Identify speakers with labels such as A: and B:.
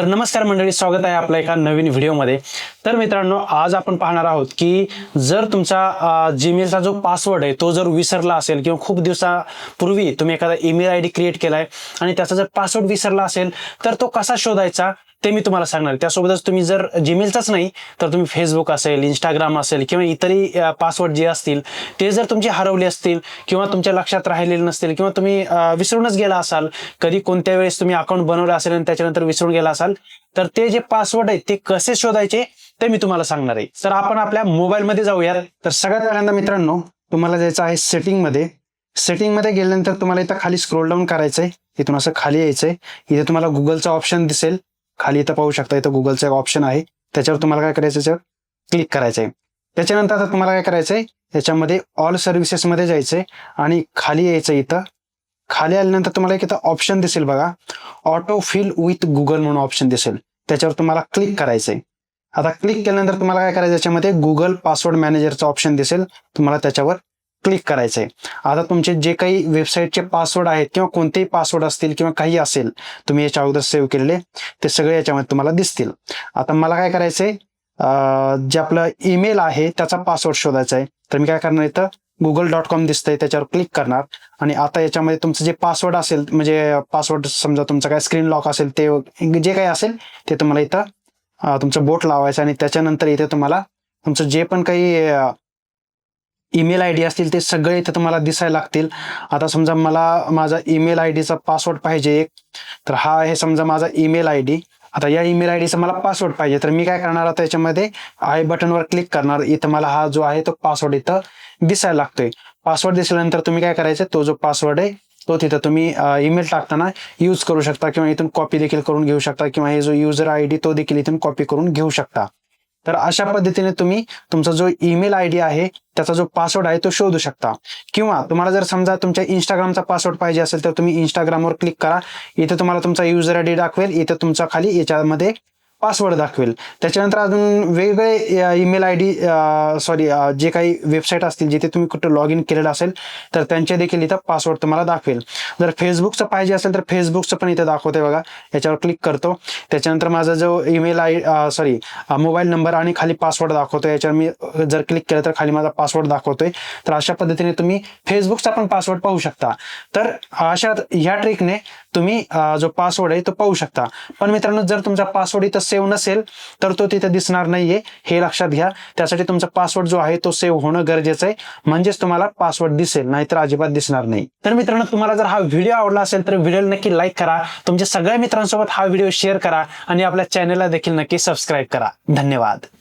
A: तर नमस्कार मंडळी स्वागत आहे आपल्या एका नवीन व्हिडिओमध्ये. तर मित्रांनो आज आपण पाहणार आहोत की जर तुमचा जीमेलचा जो पासवर्ड आहे तो जर विसरला असेल किंवा खूप दिवसापूर्वी तुम्ही एखादा ईमेल आय डी क्रिएट केला आहे आणि त्याचा जर पासवर्ड विसरला असेल तर तो कसा शोधायचा? ते मी तुम्हाला सांगणार. त्यासोबतच तुम्ही जर जीमेलचाच नाही तर तुम्ही फेसबुक असेल इंस्टाग्राम असेल किंवा इतरही पासवर्ड जे असतील ते जर तुमचे हरवले असतील किंवा तुमच्या लक्षात राहिलेले नसतील किंवा तुम्ही विसरूनच गेला असाल कधी कोणत्या वेळेस तुम्ही अकाउंट बनवलं असेल आणि त्याच्यानंतर विसरून गेला असाल तर ते जे पासवर्ड आहेत ते कसे शोधायचे ते मी तुम्हाला सांगणार आहे. तर आपण आपल्या मोबाईलमध्ये जाऊया तर सगळ्यात पहिल्यांदा मित्रांनो तुम्हाला जायचं आहे सेटिंगमध्ये. सेटिंगमध्ये गेल्यानंतर तुम्हाला इथं खाली स्क्रोल डाऊन करायचंय. इथून असं खाली यायचंय. इथे तुम्हाला गुगलचा ऑप्शन दिसेल. खाली इथं पाहू शकता इथं गुगलचं एक ऑप्शन आहे. त्याच्यावर तुम्हाला काय करायचं त्याच्यावर क्लिक करायचंय. त्याच्यानंतर आता तुम्हाला काय करायचंय त्याच्यामध्ये ऑल सर्व्हिसेसमध्ये जायचं जायचंय आणि खाली यायचं इथं. खाली आल्यानंतर तुम्हाला एक इथं ऑप्शन दिसेल बघा. ऑटो फिल विथ गुगल म्हणून ऑप्शन दिसेल. त्याच्यावर तुम्हाला क्लिक करायचंय. आता क्लिक केल्यानंतर तुम्हाला काय करायचं याच्यामध्ये गुगल पासवर्ड मॅनेजरचं ऑप्शन दिसेल. तुम्हाला त्याच्यावर क्लिक करायचंय. आता तुमचे जे काही वेबसाईटचे पासवर्ड आहेत किंवा कोणतेही पासवर्ड असतील किंवा काही असेल तुम्ही याच्या अगोदर सेव्ह केलेले ते सगळे याच्यामध्ये तुम्हाला दिसतील. आता मला काय करायचंय जे आपलं ईमेल आहे त्याचा पासवर्ड शोधायचा आहे तर मी काय करणार इथं? गुगल डॉट कॉम दिसतंय त्याच्यावर क्लिक करणार. आणि आता याच्यामध्ये तुमचं जे पासवर्ड असेल म्हणजे पासवर्ड समजा तुमचं काय स्क्रीन लॉक असेल ते जे काही असेल ते तुम्हाला इथं तुमचं बोट लावायचं आणि त्याच्यानंतर इथे तुम्हाला तुमचं जे पण काही ईमेल आय डी असतील ते सगळे इथं तुम्हाला दिसायला लागतील. आता समजा मला माझा ईमेल आय डीचा पासवर्ड पाहिजे एक तर हा आहे समजा माझा ईमेल आय डी आता या ईमेल आय डीचा मला पासवर्ड पाहिजे तर मी काय करणार आता याच्यामध्ये आय बटनवर क्लिक करणार. इथं मला हा जो आहे तो पासवर्ड इथं दिसायला लागतोय. पासवर्ड दिसल्यानंतर तुम्ही काय करायचं तो जो पासवर्ड आहे तो तिथं तुम्ही ईमेल टाकताना यूज करू शकता किंवा इथून कॉपी देखील करून घेऊ शकता किंवा हे जो युजर आय डी तो देखील इथून कॉपी करून घेऊ शकता. तर अशा पद्धतीने तुम्ही तुमचा जो ईमेल आय डी आहे त्याचा जो पासवर्ड आहे तो शोधू शकता. किंवा तुम्हाला जर समजा तुमच्या इंस्टाग्रामचा पासवर्ड पाहिजे असेल तर तुम्ही इंस्टाग्रामवर क्लिक करा. इथे तुम्हाला तुमचा युजर आय डी दाखवेल. इथे तुमचा खाली याच्यामध्ये पासवर्ड दाखवेल. त्याच्यानंतर अजून वेगवेगळे ईमेल आय डी सॉरी जे काही वेबसाईट असतील जिथे तुम्ही कुठं लॉग इन केलेलं असेल तर त्यांचे देखील इथं पासवर्ड तुम्हाला दाखवेल. जर फेसबुकचं पाहिजे असेल तर फेसबुकचं पण इथं दाखवते बघा. याच्यावर क्लिक करतो. त्याच्यानंतर माझा जो email I sorry mobile number आणि खाली पासवर्ड दाखवतो याच्यावर मी जर क्लिक केलं तर खाली माझा पासवर्ड दाखवतोय. तर अशा पद्धतीने तुम्ही फेसबुकचा पण पासवर्ड पाहू शकता. तर अशा ह्या ट्रिकने तुम्ही जो पासवर्ड आहे तो पाहू शकता. पण मित्रांनो जर तुमचा पासवर्ड इथं सेव्ह नसेल तर तो तिथे दिसणार नाहीये. हे लक्षात घ्या. त्यासाठी तुमचा पासवर्ड जो आहे तो सेव्ह होणं गरजेचं आहे. म्हणजेच तुम्हाला पासवर्ड दिसेल नाहीतर अजिबात दिसणार नाही. तर मित्रांनो तुम्हाला जर हा व्हिडिओ आवडला असेल तर व्हिडिओला नक्की लाईक करा. तुमच्या सगळ्या मित्रांसोबत हा व्हिडिओ शेअर करा. आणि आपल्या चॅनलला देखील नक्की सबस्क्राईब करा. धन्यवाद.